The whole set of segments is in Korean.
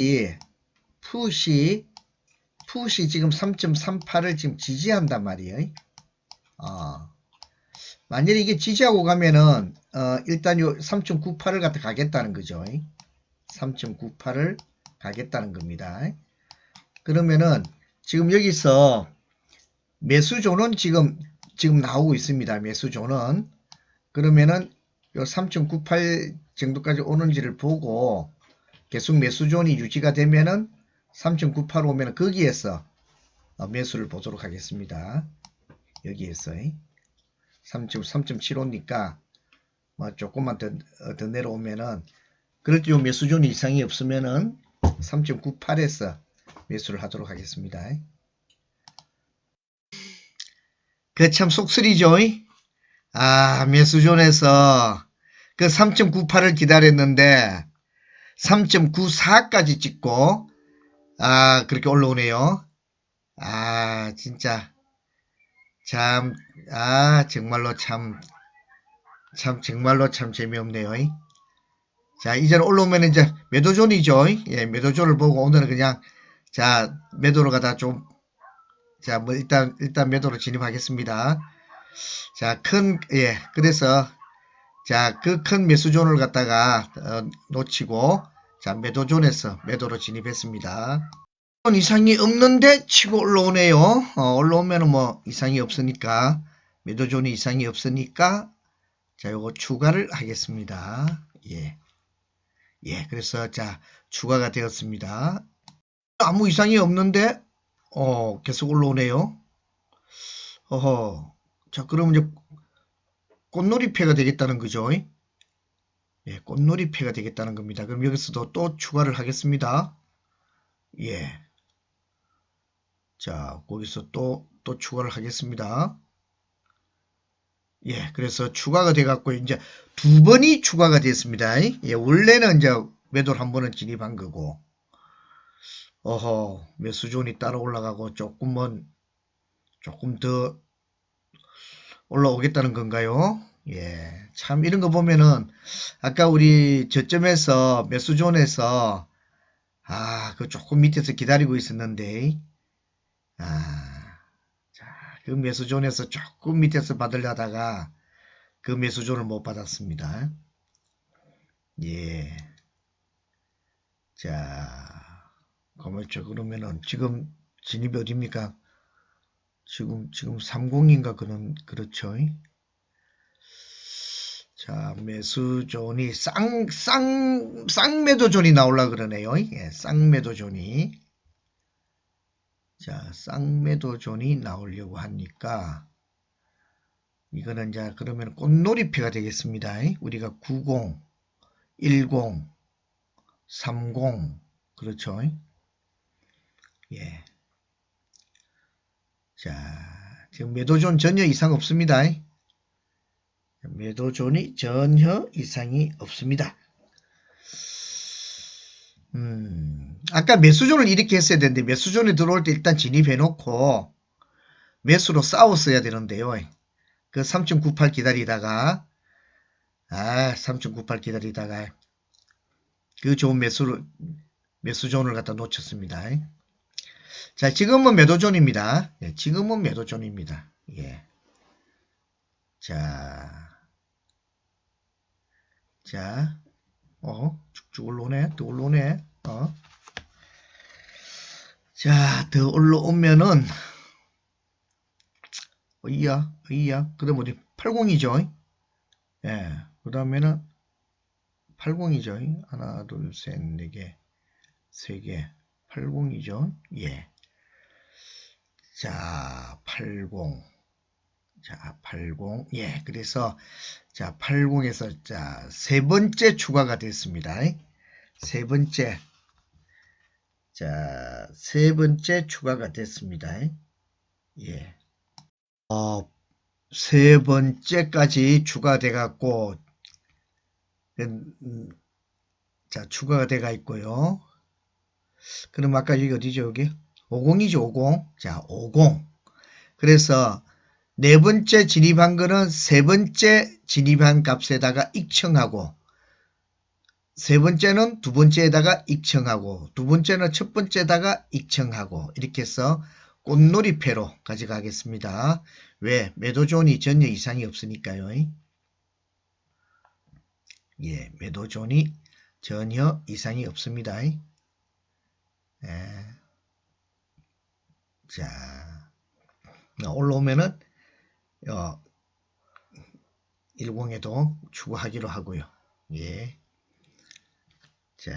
이 푸시 푸시 지금 3.38을 지금 지지한단 말이에요. 어. 만약에 이게 지지하고 가면은 어, 일단 요 3.98을 갖다 가겠다는 거죠. 3.98을 가겠다는 겁니다. 그러면은 지금 여기서 매수조는 지금 지금 나오고 있습니다. 매수조는 그러면은 요 3.98 정도까지 오는지를 보고 계속 매수존이 유지가 되면은 3.98 오면은 거기에서 어, 매수를 보도록 하겠습니다. 여기에서 3.75니까 뭐 조금만 더, 어, 더 내려오면은 그럴 때요 매수존 이상이 없으면은 3.98에서 매수를 하도록 하겠습니다. 그 참 속쓰리죠. 아, 매수존에서 그 3.98을 기다렸는데 3.94까지 찍고 아, 그렇게 올라오네요. 아, 진짜 참, 아, 정말로 참, 참, 정말로 참 재미없네요. 자, 이제는 올라오면 이제 매도존이죠. 예, 매도존을 보고 오늘은 그냥, 자, 매도로 가다 좀, 자, 뭐, 일단, 일단 매도로 진입하겠습니다. 자, 큰, 예, 그래서, 자, 그 큰 매수존을 갖다가, 어, 놓치고, 자, 매도존에서 매도로 진입했습니다. 이상이 없는데 치고 올라오네요. 어, 올라오면은 뭐 이상이 없으니까 매도존이 이상이 없으니까 자 요거 추가를 하겠습니다. 예. 예, 그래서 자 추가가 되었습니다. 아무 이상이 없는데 어 계속 올라오네요. 어허. 자 그러면 이제 꽃놀이패가 되겠다는 거죠. 예, 꽃놀이패가 되겠다는 겁니다. 그럼 여기서도 또 추가를 하겠습니다. 예. 자, 거기서 또, 또 추가를 하겠습니다. 예, 그래서 추가가 돼갖고, 이제 두 번이 추가가 됐습니다. 예, 원래는 이제 매도를 한 번은 진입한 거고, 어허, 매수존이 따라 올라가고, 조금은, 조금 더 올라오겠다는 건가요? 예, 참, 이런 거 보면은, 아까 우리 저점에서, 매수존에서, 아, 그 조금 밑에서 기다리고 있었는데, 아, 자, 그 매수존에서 조금 밑에서 받으려다가 그 매수존을 못 받았습니다. 예. 자, 그렇죠. 그러면은 지금 진입이 어딥니까? 지금, 지금 30인가 그런, 그렇죠. 자, 매수존이 쌍, 쌍, 쌍매도존이 나올라 그러네요. 예, 쌍매도존이. 자, 쌍매도존이 나오려고 하니까 이거는 자 그러면 꽃놀이패가 되겠습니다. 우리가 90, 10, 30 그렇죠? 예. 자, 지금 매도존 전혀 이상 없습니다. 매도존이 전혀 이상이 없습니다. 음, 아까 매수존을 이렇게 했어야 되는데 매수존에 들어올 때 일단 진입해 놓고 매수로 싸웠어야 되는데요. 그 3.98 기다리다가 아, 3.98 기다리다가 그 좋은 매수를 매수존을 갖다 놓쳤습니다. 자, 지금은 매도존입니다. 예, 지금은 매도존입니다. 예. 자. 자. 어, 쭉쭉 올라오네. 더 올라오네. 어. 자, 더 올라오면은, 어이야, 어이야. 그 다음 어디, 80이죠? 예. 그 다음에는, 80이죠? 하나, 둘, 셋, 네 개, 세 개, 80이죠? 예. 자, 80. 자, 80. 예, 그래서, 자, 80에서, 자, 세 번째 추가가 됐습니다. 세 번째. 자, 세 번째 추가가 됐습니다. 예. 어, 세 번째까지 추가돼 갖고, 음, 자, 추가가 돼가 있고요. 그럼 아까 여기 어디죠, 여기? 50이죠, 50. 자, 50. 그래서, 네 번째 진입한 거는 세 번째 진입한 값에다가 익청하고 세 번째는 두 번째에다가 익청하고 두 번째는 첫 번째에다가 익청하고 이렇게 해서 꽃놀이패로 가져가겠습니다. 왜? 매도존이 전혀 이상이 없으니까요. 예, 매도존이 전혀 이상이 없습니다. 예. 자, 올라오면은 어, 10에도 추구하기로 하고요. 예. 자,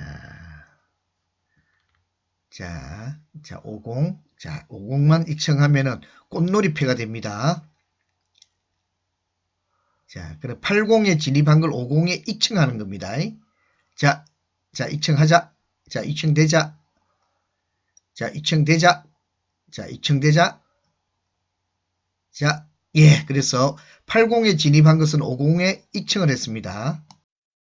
자, 자, 50. 자, 50만 익청하면은 꽃놀이패가 됩니다. 자, 그래 80에 진입한 걸 50에 익청하는 겁니다. 자, 자, 익청하자. 자, 익청되자. 자, 익청되자. 자, 익청되자. 자, 예, 그래서 80에 진입한 것은 50에 익청을 했습니다.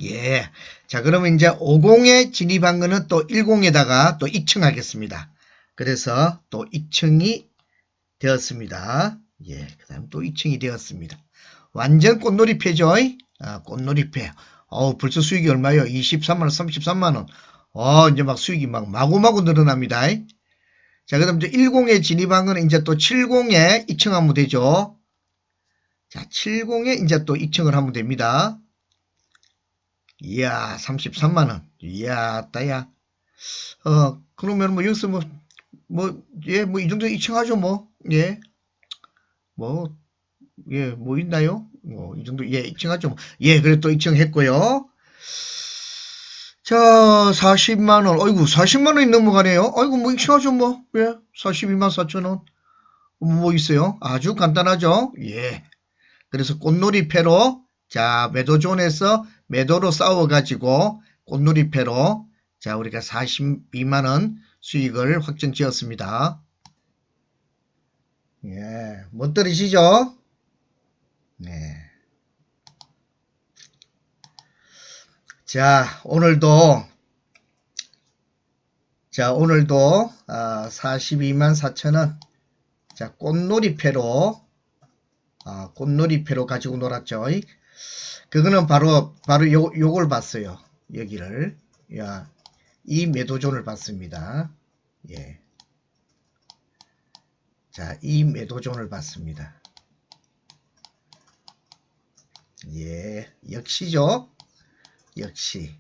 예. 자, 그러면 이제 50에 진입한 거는 또 10에다가 또 익청하겠습니다. 그래서 또 익청이 되었습니다. 예, 그 다음 또 익청이 되었습니다. 완전 꽃놀이패죠? 아, 꽃놀이패. 어우, 벌써 수익이 얼마요? 23만원, 33만원. 어, 이제 막 수익이 막 마구마구 늘어납니다. 자, 그 다음 이제 10에 진입한 거는 이제 또 70에 익청하면 되죠. 자, 70에 이제 또 익청을 하면 됩니다. 이야, 33만원. 이야, 따야. 어, 그러면 뭐 여기서 뭐, 뭐, 예, 뭐 이 정도 익청하죠, 뭐. 예. 뭐, 예, 뭐 있나요? 뭐, 이 정도, 예, 익청하죠. 뭐. 예, 그래 또 익청했고요. 자, 40만원. 어이구, 40만원이 넘어가네요. 어이구, 뭐 익청하죠, 뭐. 예, 42만 4천원. 뭐 있어요? 아주 간단하죠? 예. 그래서 꽃놀이패로, 자, 매도존에서 매도로 싸워가지고 꽃놀이패로, 자, 우리가 42만원 수익을 확정 지었습니다. 예, 못 들으시죠? 네. 자, 오늘도, 자, 오늘도, 아, 42만 4천원, 자, 꽃놀이패로, 아, 꽃놀이패로 가지고 놀았죠. 그거는 바로, 바로 요, 요걸 봤어요. 여기를. 야, 이 매도존을 봤습니다. 예. 자, 이 매도존을 봤습니다. 예, 역시죠. 역시.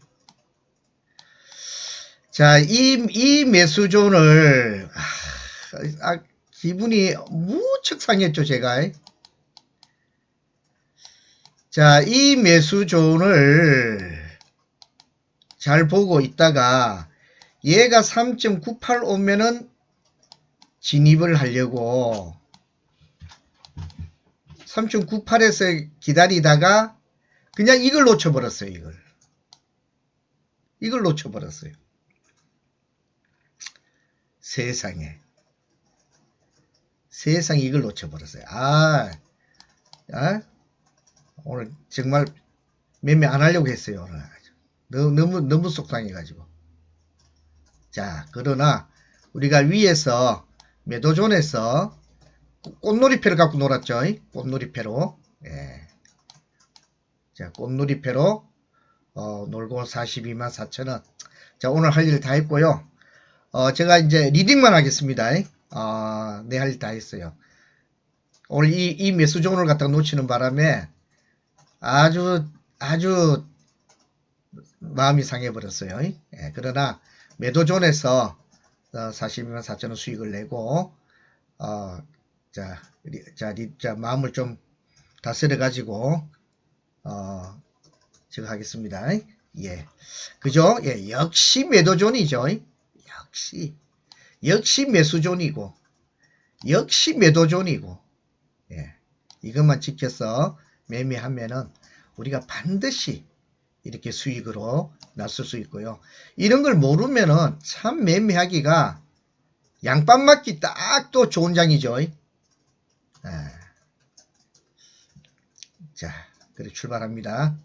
자, 이, 이 매수존을, 아, 아, 기분이 무척 상했죠, 제가. 자, 이 매수 존을 잘 보고 있다가 얘가 3.98 오면은 진입을 하려고 3.98에서 기다리다가 그냥 이걸 놓쳐버렸어요, 이걸. 이걸 놓쳐버렸어요. 세상에. 세상에 이걸 놓쳐버렸어요. 아, 아, 오늘 정말 매매 안 하려고 했어요. 너무, 너무, 속상해가지고. 자, 그러나 우리가 위에서 매도존에서 꽃놀이패를 갖고 놀았죠. 꽃놀이패로. 예. 자, 꽃놀이패로 어, 놀고 42만 4천원. 자, 오늘 할 일 다 했고요. 어, 제가 이제 리딩만 하겠습니다. 어, 내할일 다 했어요. 오늘 이, 이 매수존을 갖다가 놓치는 바람에 아주, 아주 마음이 상해버렸어요. 예, 그러나 매도존에서 어, 42만 4천원 수익을 내고 어, 자, 리, 자, 리, 자, 마음을 좀 다스려 가지고 어, 제가 하겠습니다. 예, 그죠? 예, 역시 매도존이죠. 역시, 역시 매수존이고, 역시 매도존이고, 예, 이것만 지켜서 매매하면은 우리가 반드시 이렇게 수익으로 나설 수 있고요. 이런 걸 모르면은 참 매매하기가 양빵 맞기 딱 또 좋은 장이죠. 아. 자, 그래 출발합니다.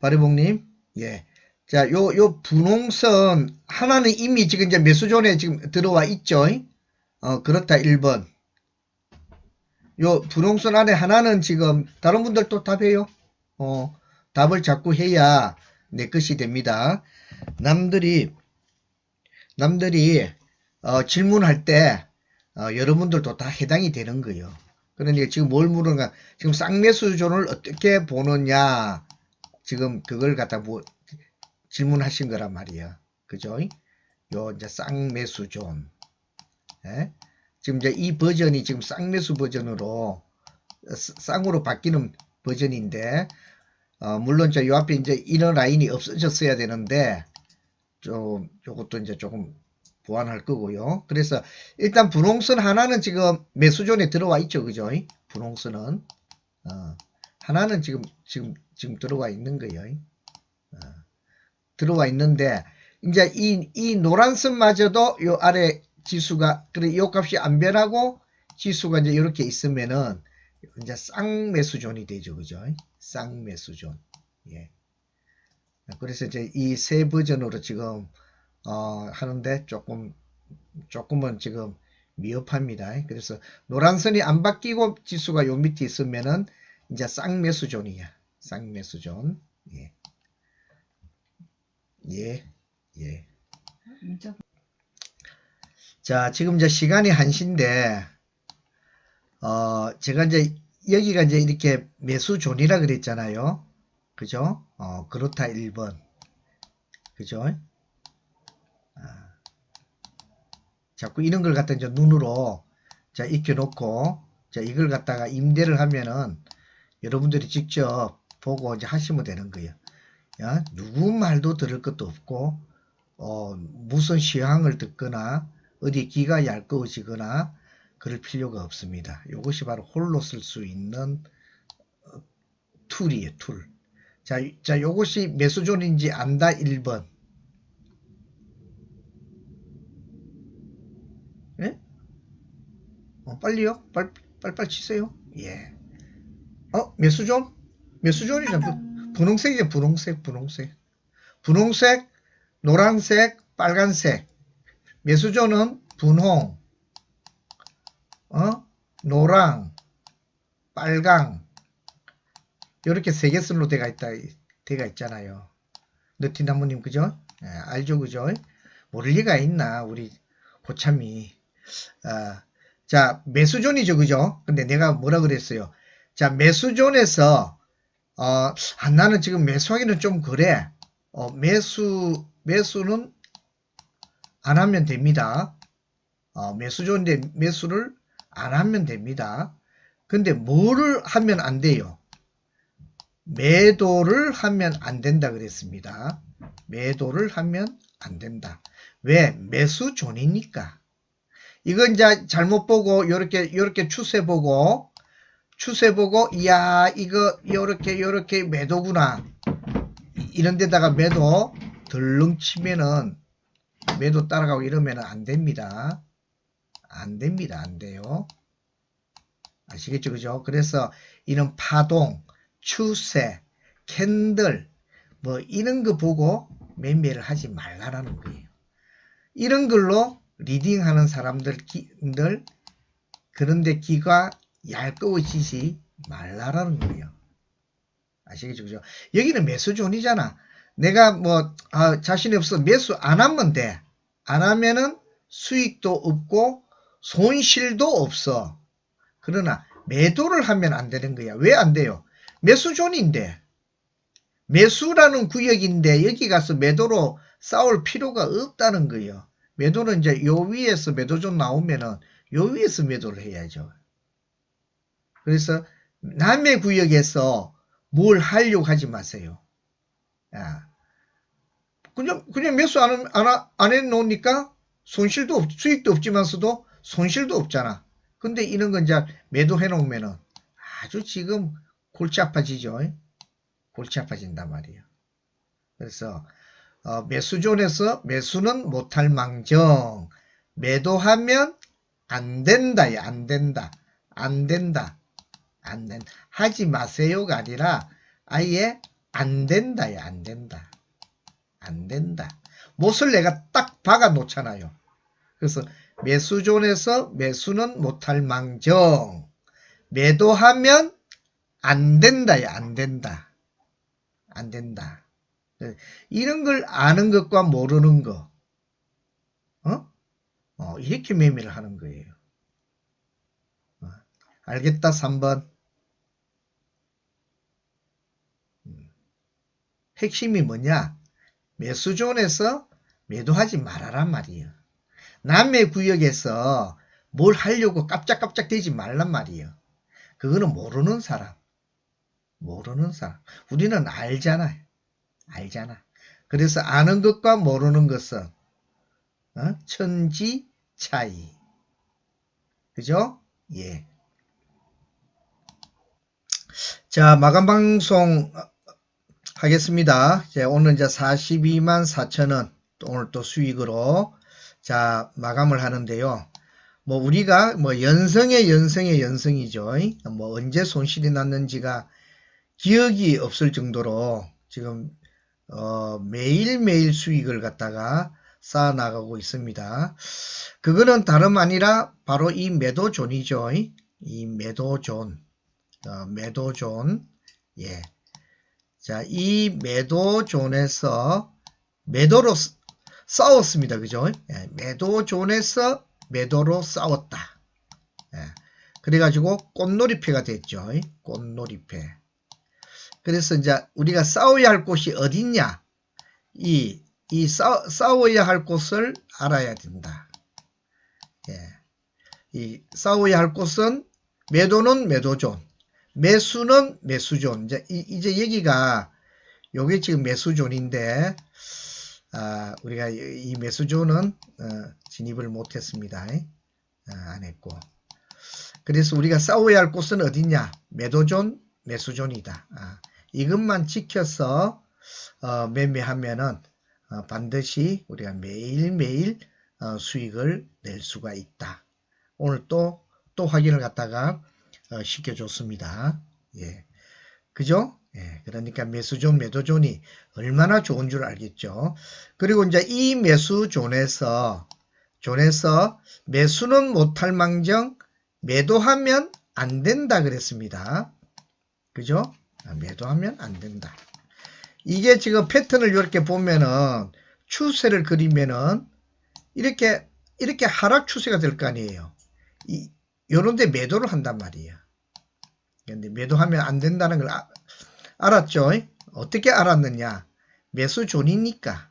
바리봉님, 예. 자, 요, 요 분홍선 하나는 이미 지금 이제 매수존에 지금 들어와 있죠. 어, 그렇다 1번. 요 분홍선 안에 하나는 지금 다른 분들 또 답해요. 어, 답을 자꾸 해야 내 것이 됩니다. 남들이 남들이 어, 질문할 때 어, 여러분들도 다 해당이 되는 거예요. 그러니까 지금 뭘 물은가 지금 쌍매수존을 어떻게 보느냐 지금 그걸 갖다 뭐 질문하신 거란 말이에요. 그죠? 요 이제 쌍매수존. 예? 지금 이제 이 버전이 지금 쌍매수 버전으로 쌍- 쌍으로 바뀌는 버전인데 어, 물론 저요 앞에 이제 이런 라인이 없어졌어야 되는데 좀 요것도 이제 조금 보완할 거고요. 그래서 일단 분홍선 하나는 지금 매수존에 들어와 있죠, 그죠? 분홍선은 어, 하나는 지금 지금 지금 들어와 있는 거예요. 어, 들어와 있는데 이제 이, 이 노란 선마저도 요 아래 지수가 그래 요 값이 안 변하고 지수가 이제 이렇게 있으면은 이제 쌍매수존이 되죠, 그죠? 쌍매수존. 예. 그래서 이제 이 세 버전으로 지금 어, 하는데 조금 조금은 지금 미흡합니다. 그래서 노란선이 안 바뀌고 지수가 요 밑에 있으면은 이제 쌍매수존이야. 쌍매수존. 예. 예. 예. 자, 지금 이제 시간이 1시인데, 어, 제가 이제, 여기가 이제 이렇게 매수존이라 그랬잖아요. 그죠? 어, 그렇다 1번. 그죠? 아, 자꾸 이런 걸 갖다 이제 눈으로, 자, 익혀놓고, 자, 이걸 갖다가 임대를 하면은, 여러분들이 직접 보고 이제 하시면 되는 거예요. 야, 누구 말도 들을 것도 없고, 어, 무슨 시황을 듣거나, 어디 귀가 얇거워지거나 그럴 필요가 없습니다. 이것이 바로 홀로 쓸 수 있는 어, 툴이에요, 툴. 자, 자, 요것이 매수존인지 안다 1번. 예? 어, 빨리요? 빨, 빨빨 치세요. 예. 어, 매수존? 매수존이잖아. 부- 분홍색이죠, 분홍색, 분홍색. 분홍색, 노란색, 빨간색. 매수존은 분홍, 어? 노랑, 빨강 이렇게 세개 선으로 돼가 있다 돼가 있잖아요. 느티나무님 그죠? 예, 알죠 그죠? 모를 리가 있나 우리 고참이. 아, 자 매수존이죠 그죠? 근데 내가 뭐라 그랬어요? 자 매수존에서 어, 아, 나는 지금 매수하기는 좀 그래. 어, 매수 매수는 안 하면 됩니다. 어, 매수존인데 매수를 안 하면 됩니다. 근데 뭐를 하면 안 돼요? 매도를 하면 안 된다 그랬습니다. 매도를 하면 안 된다. 왜? 매수존이니까. 이건 이제 잘못 보고 요렇게 요렇게 추세 보고 추세 보고 이야 이거 요렇게 요렇게 매도구나. 이런 데다가 매도 덜렁 치면은 매도 따라가고 이러면 안 됩니다. 안 됩니다. 안 돼요. 아시겠죠? 그죠? 그래서 이런 파동, 추세, 캔들, 뭐 이런 거 보고 매매를 하지 말라라는 거예요. 이런 걸로 리딩 하는 사람들, 들 그런데 귀가 얇거워지지 말라라는 거예요. 아시겠죠? 그죠? 여기는 매수존이잖아. 내가 뭐, 아, 자신이 없어. 매수 안 하면 돼. 안 하면은 수익도 없고 손실도 없어. 그러나 매도를 하면 안 되는 거야. 왜 안 돼요? 매수존인데. 매수라는 구역인데 여기 가서 매도로 싸울 필요가 없다는 거예요. 매도는 이제 요 위에서 매도존 나오면은 요 위에서 매도를 해야죠. 그래서 남의 구역에서 뭘 하려고 하지 마세요. 야. 그냥, 그냥 매수 안, 안, 안 해놓으니까 손실도 없, 수익도 없지만서도 손실도 없잖아. 근데 이런 건 이제 매도해 놓으면은 아주 지금 골치 아파지죠. 골치 아파진단 말이에요. 그래서 어, 매수존에서 매수는 못할 망정 매도하면 안 된다야 안 된다 안 된다 안 된. 하지 마세요가 아니라 아예 안 된다야 안 된다 안 된다. 못을 내가 딱 박아 놓잖아요. 그래서 매수존에서 매수는 못할 망정 매도하면 안 된다야 안 된다 안 된다 이런 걸 아는 것과 모르는 거, 어? 어, 이렇게 매매를 하는 거예요. 어, 알겠다, 3번. 핵심이 뭐냐? 매수존에서 매도하지 말아란 말이에요. 남의 구역에서 뭘 하려고 깜짝깜짝 대지 말란 말이에요. 그거는 모르는 사람. 모르는 사람. 우리는 알잖아요. 알잖아. 그래서 아는 것과 모르는 것은 어? 천지 차이. 그죠? 예. 자, 마감 방송 하겠습니다. 이제 오늘 이제 42만 4천원 오늘 또 수익으로 자, 마감을 하는데요. 뭐 우리가 뭐 연성의 연성의 연성이죠. 뭐 언제 손실이 났는지가 기억이 없을 정도로 지금 어, 매일매일 수익을 갖다가 쌓아 나가고 있습니다. 그거는 다름 아니라 바로 이 매도존이죠. 이 매도존. 어, 매도존. 예. 자, 이 매도존에서 매도로 싸- 싸웠습니다. 그죠? 예, 매도존에서 매도로 싸웠다. 예, 그래가지고 꽃놀이패가 됐죠. 꽃놀이패. 그래서 이제 우리가 싸워야 할 곳이 어딨냐? 이, 이 싸, 싸워야 할 곳을 알아야 된다. 예. 이 싸워야 할 곳은 매도는 매도존, 매수는 매수존. 이제, 이, 이제 여기가 요게 지금 매수존인데 아, 우리가 이이 매수존은 어, 진입을 못했습니다. 아, 안 했고. 그래서 우리가 싸워야 할 곳은 어디냐? 매도존, 매수존이다. 아, 이것만 지켜서 어, 매매하면은 어, 반드시 우리가 매일매일 어, 수익을 낼 수가 있다. 오늘 또 또 확인을 갖다가 어, 시켜줬습니다. 예, 그죠? 예, 그러니까 매수존, 매도존이 얼마나 좋은 줄 알겠죠. 그리고 이제 이 매수존에서 존에서 매수는 못할 망정 매도하면 안 된다 그랬습니다. 그죠? 아, 매도하면 안 된다. 이게 지금 패턴을 이렇게 보면은 추세를 그리면은 이렇게 이렇게 하락 추세가 될 거 아니에요. 이 요런데 매도를 한단 말이에요. 근데 매도하면 안 된다는 걸 아- 알았죠? 어떻게 알았느냐? 매수존이니까.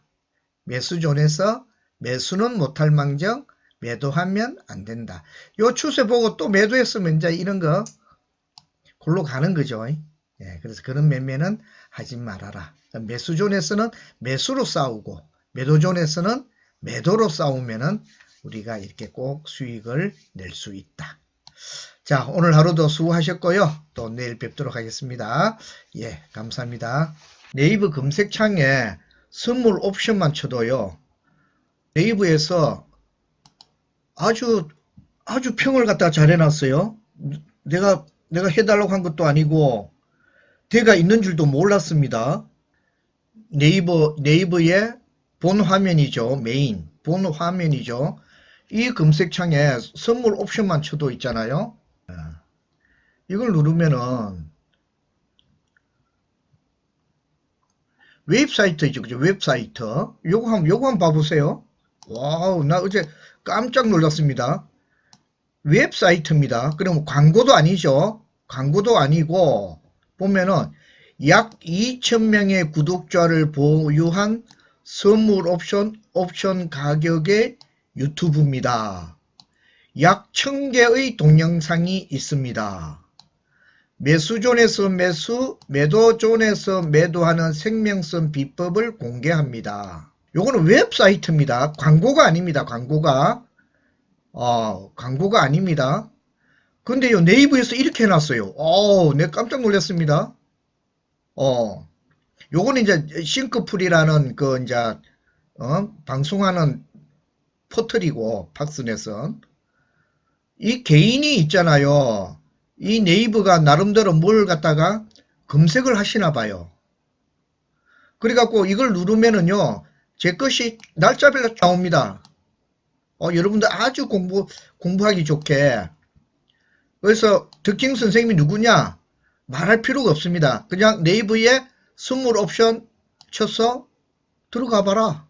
매수존에서 매수는 못할 망정 매도하면 안 된다. 요 추세 보고 또 매도했으면 이제 이런 거 골로 가는 거죠. 예, 그래서 그런 매매는 하지 말아라. 매수존에서는 매수로 싸우고 매도존에서는 매도로 싸우면은 우리가 이렇게 꼭 수익을 낼 수 있다. 자, 오늘 하루도 수고하셨고요. 또 내일 뵙도록 하겠습니다. 예, 감사합니다. 네이버 검색창에 선물 옵션만 쳐도요. 네이버에서 아주 아주 평을 갖다 잘 해놨어요. 내가 내가 해달라고 한 것도 아니고 대가 있는 줄도 몰랐습니다. 네이버 네이버의 본 화면이죠. 메인 본 화면이죠. 이 검색창에 선물 옵션만 쳐도 있잖아요. 예. 이걸 누르면은 웹사이트죠. 그죠? 웹사이트. 요거 한번 요거 한번 봐보세요. 와우, 나 어제 깜짝 놀랐습니다. 웹사이트입니다. 그럼 광고도 아니죠. 광고도 아니고 보면은 약 2,000명의 구독자를 보유한 선물 옵션 옵션 가격의 유튜브입니다. 약 1000개의 동영상이 있습니다. 매수존에서 매수, 매도존에서 매도하는 생명성 비법을 공개합니다. 요거는 웹사이트입니다. 광고가 아닙니다. 광고가. 어, 광고가 아닙니다. 근데 요 네이버에서 이렇게 해놨어요. 어, 내 깜짝 놀랐습니다. 어, 요거는 이제 싱크풀이라는 그 이제 어, 방송하는 포털이고 박스넷은 이 개인이 있잖아요. 이 네이버가 나름대로 뭘 갖다가 검색을 하시나 봐요. 그래갖고 이걸 누르면은요, 제 것이 날짜별로 나옵니다. 어, 여러분들 아주 공부, 공부하기 좋게. 그래서 덕킹 선생님이 누구냐? 말할 필요가 없습니다. 그냥 네이버에 선물 옵션 쳤어? 들어가 봐라.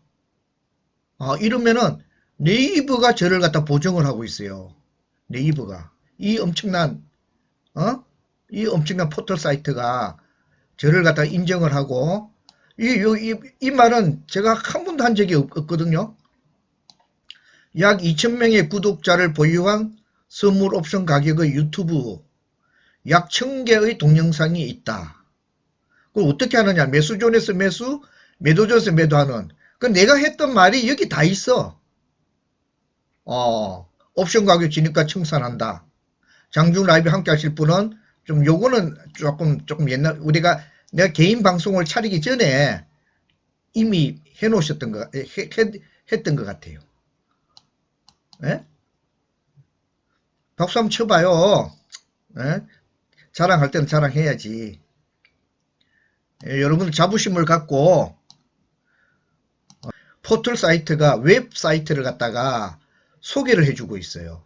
아, 이러면은 네이버가 저를 갖다 보정을 하고 있어요. 네이버가. 이 엄청난, 어? 이 엄청난 포털 사이트가 저를 갖다 인정을 하고, 이, 요- 이, 이 말은 제가 한 번도 한 적이 없, 없거든요. 약 2,000명의 구독자를 보유한 선물 옵션 가격의 유튜브 약 1,000개의 동영상이 있다. 그걸 어떻게 하느냐? 매수존에서 매수, 매도존에서 매도하는. 그 내가 했던 말이 여기 다 있어. 어, 옵션 가격 진입가 청산한다. 장중 라이브 함께 하실 분은 좀 요거는 조금, 조금 옛날, 우리가 내가 개인 방송을 차리기 전에 이미 해 놓으셨던 거, 해, 했- 했던 것 같아요. 예? 박수 한번 쳐봐요. 예? 자랑할 때는 자랑해야지. 예, 여러분 자부심을 갖고 어, 포털 사이트가 웹 사이트를 갖다가 소개를 해주고 있어요.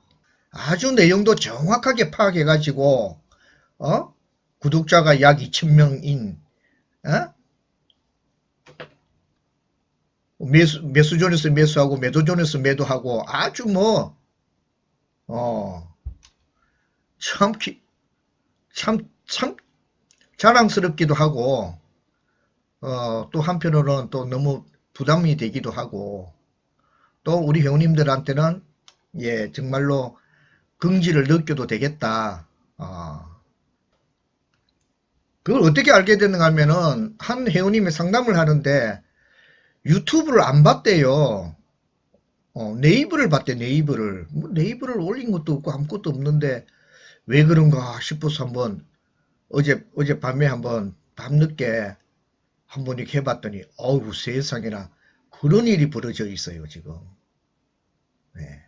아주 내용도 정확하게 파악해가지고 어? 구독자가 약 2,000명인 어? 매수, 매수존에서 매수하고 매도존에서 매도하고 아주 뭐 어, 참, 기- 참, 참 자랑스럽기도 하고, 어, 또 한편으로는 또 너무 부담이 되기도 하고, 또 우리 회원님들한테는, 예, 정말로 긍지를 느껴도 되겠다. 어. 그걸 어떻게 알게 됐는가 하면은, 한 회원님이 상담을 하는데, 유튜브를 안 봤대요. 어, 네이버를 봤대, 네이버를. 뭐 네이버를 올린 것도 없고 아무것도 없는데, 왜 그런가 싶어서 한번 어제 어제 밤에 한번 밤늦게 한번 이렇게 해봤더니 어우 세상에나 그런 일이 벌어져 있어요 지금